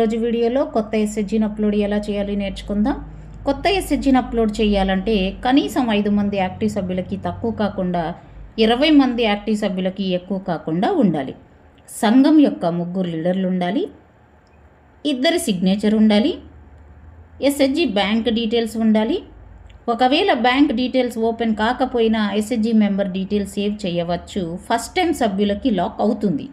రోజు వీడియోలో కొత్త ఎస్హెచ్జిని అప్లోడ్ ఎలా చేయాలి నేర్చుకుందాం. కొత్త ఎస్హెచ్జిని అప్లోడ్ చేయాలంటే కనీసం ఐదు మంది యాక్టివ్ సభ్యులకి తక్కువ కాకుండా ఇరవై మంది యాక్టివ్ సభ్యులకి ఎక్కువ కాకుండా ఉండాలి. సంఘం యొక్క ముగ్గురు లీడర్లు ఉండాలి. ఇద్దరి సిగ్నేచర్ ఉండాలి. ఎస్హెచ్జి బ్యాంక్ డీటెయిల్స్ ఉండాలి. ఒకవేళ బ్యాంక్ డీటెయిల్స్ ఓపెన్ కాకపోయినా ఎస్హెచ్జి మెంబర్ డీటెయిల్స్ సేవ్ చేయవచ్చు. ఫస్ట్ టైం సభ్యులకి లాక్ అవుతుంది.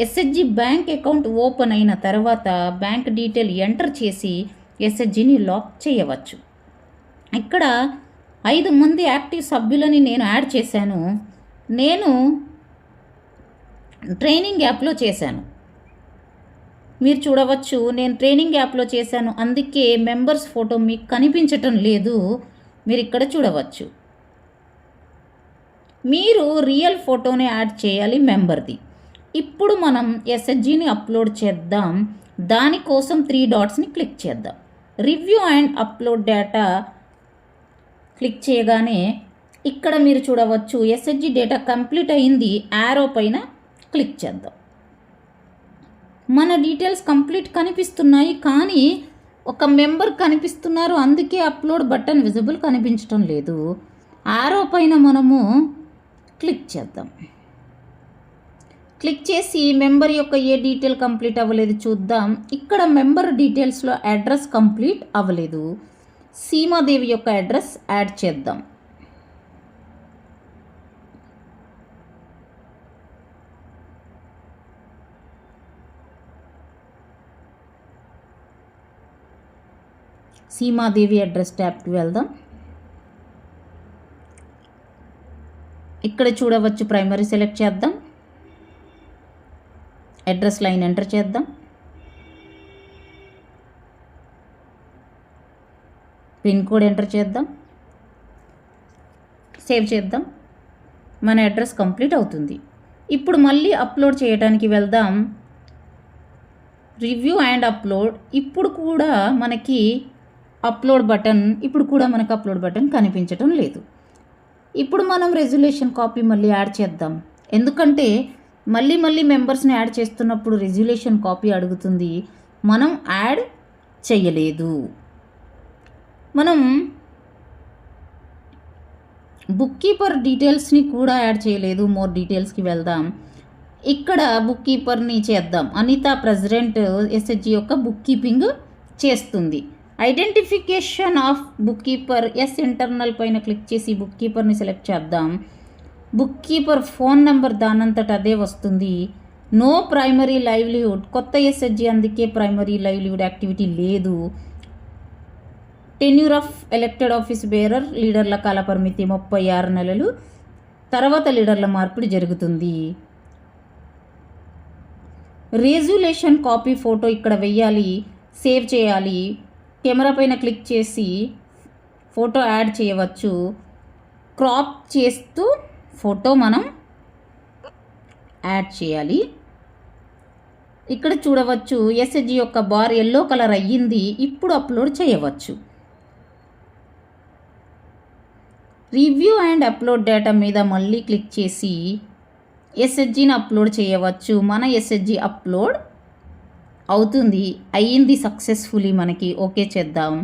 ఎస్హెచ్జి బ్యాంక్ అకౌంట్ ఓపెన్ అయిన తర్వాత బ్యాంక్ డీటెయిల్ ఎంటర్ చేసి ఎస్హెచ్జిని లాక్ చేయవచ్చు. ఇక్కడ ఐదు మంది యాక్టివ్ సభ్యులని నేను యాడ్ చేశాను. నేను ట్రైనింగ్ యాప్లో చేశాను. మీరు చూడవచ్చు నేను ట్రైనింగ్ యాప్లో చేశాను. అందుకే మెంబర్స్ ఫోటో మీకు కనిపించటం లేదు. మీరు ఇక్కడ చూడవచ్చు. మీరు రియల్ ఫోటోని యాడ్ చేయాలి మెంబర్ది. ఇప్పుడు మనం ఎస్ఎస్జీని అప్లోడ్ చేద్దాం. దానికోసం త్రీ డాట్స్ని క్లిక్ చేద్దాం. Review and upload data click చేయగానే ఇక్కడ మీరు చూడవచ్చు ఎస్హెచ్జి డేటా కంప్లీట్ అయింది. యారో పైన క్లిక్ చేద్దాం. మన డీటెయిల్స్ కంప్లీట్ కనిపిస్తున్నాయి కానీ ఒక మెంబర్ కనిపిస్తున్నారు. అందుకే అప్లోడ్ బటన్ విజిబుల్ కనిపించడం లేదు. ఆరో పైన మనము క్లిక్ చేద్దాం. క్లిక్ చేసి మెంబర్ యొక్క ఏ డీటెయిల్ కంప్లీట్ అవ్వలేదు చూద్దాం. ఇక్కడ మెంబర్ డీటెయిల్స్లో అడ్రస్ కంప్లీట్ అవ్వలేదు. సీమాదేవి యొక్క అడ్రస్ యాడ్ చేద్దాం. సీమాదేవి అడ్రస్ ట్యాబ్కి వెళ్దాం. ఇక్కడ చూడవచ్చు ప్రైమరీ సెలెక్ట్ చేద్దాం. అడ్రస్ లైన్ ఎంటర్ చేద్దాం. పిన్ కోడ్ ఎంటర్ చేద్దాం. సేవ్ చేద్దాం. మన అడ్రస్ కంప్లీట్ అవుతుంది. ఇప్పుడు మళ్ళీ అప్లోడ్ చేయడానికి వెళ్దాం. Review and upload. ఇప్పుడు కూడా మనకి అప్లోడ్ బటన్ ఇప్పుడు కూడా మనకు అప్లోడ్ బటన్ కనిపించటం లేదు. ఇప్పుడు మనం రెజ్యులేషన్ కాపీ మళ్ళీ యాడ్ చేద్దాం. ఎందుకంటే మళ్ళీ మళ్ళీ మెంబర్స్ని యాడ్ చేస్తున్నప్పుడు రెజ్యులేషన్ కాపీ అడుగుతుంది. మనం యాడ్ చేయలేదు. మనం బుక్ కీపర్ డీటెయిల్స్ని కూడా యాడ్ చేయలేదు. మోర్ డీటెయిల్స్కి వెళ్దాం. ఇక్కడ బుక్ కీపర్ని చేద్దాం. అనిత ప్రెసిడెంట్ ఎస్హెచ్జి యొక్క బుక్ కీపింగ్ చేస్తుంది. Identification of book keeper as internal పైన క్లిక్ చేసి బుక్ కీపర్ని సెలెక్ట్ చేద్దాం. బుక్ కీపర్ ఫోన్ నెంబర్ దానంతట అదే వస్తుంది. నో ప్రైమరీ లైవ్లీహుడ్ కొత్త ఎస్హెచ్జి అందుకే ప్రైమరీ లైవ్లీహుడ్ యాక్టివిటీ లేదు. Tenure of elected office bearer లీడర్ల కాల పరిమితి ముప్పై ఆరు నెలలు తర్వాత లీడర్ల మార్పిడి జరుగుతుంది. రెజ్యులేషన్ కాపీ ఫోటో ఇక్కడ వెయ్యాలి సేవ్ చేయాలి. కెమెరా పైన క్లిక్ చేసి ఫోటో యాడ్ చేయవచ్చు. క్రాప్ చేస్తూ ఫోటో మనం యాడ్ చేయాలి. ఇక్కడ చూడవచ్చు ఎస్హెచ్జి యొక్క బార్ ఎల్లో కలర్ అయ్యింది. ఇప్పుడు అప్లోడ్ చేయవచ్చు. రివ్యూ అండ్ అప్లోడ్ డేటా మీద మళ్ళీ క్లిక్ చేసి ఎస్హెచ్జిని అప్లోడ్ చేయవచ్చు. మన ఎస్హెచ్జి అప్లోడ్ అవుతుంది. అయ్యింది సక్సెస్ఫుల్లీ మనకి. ఓకే చేద్దాం.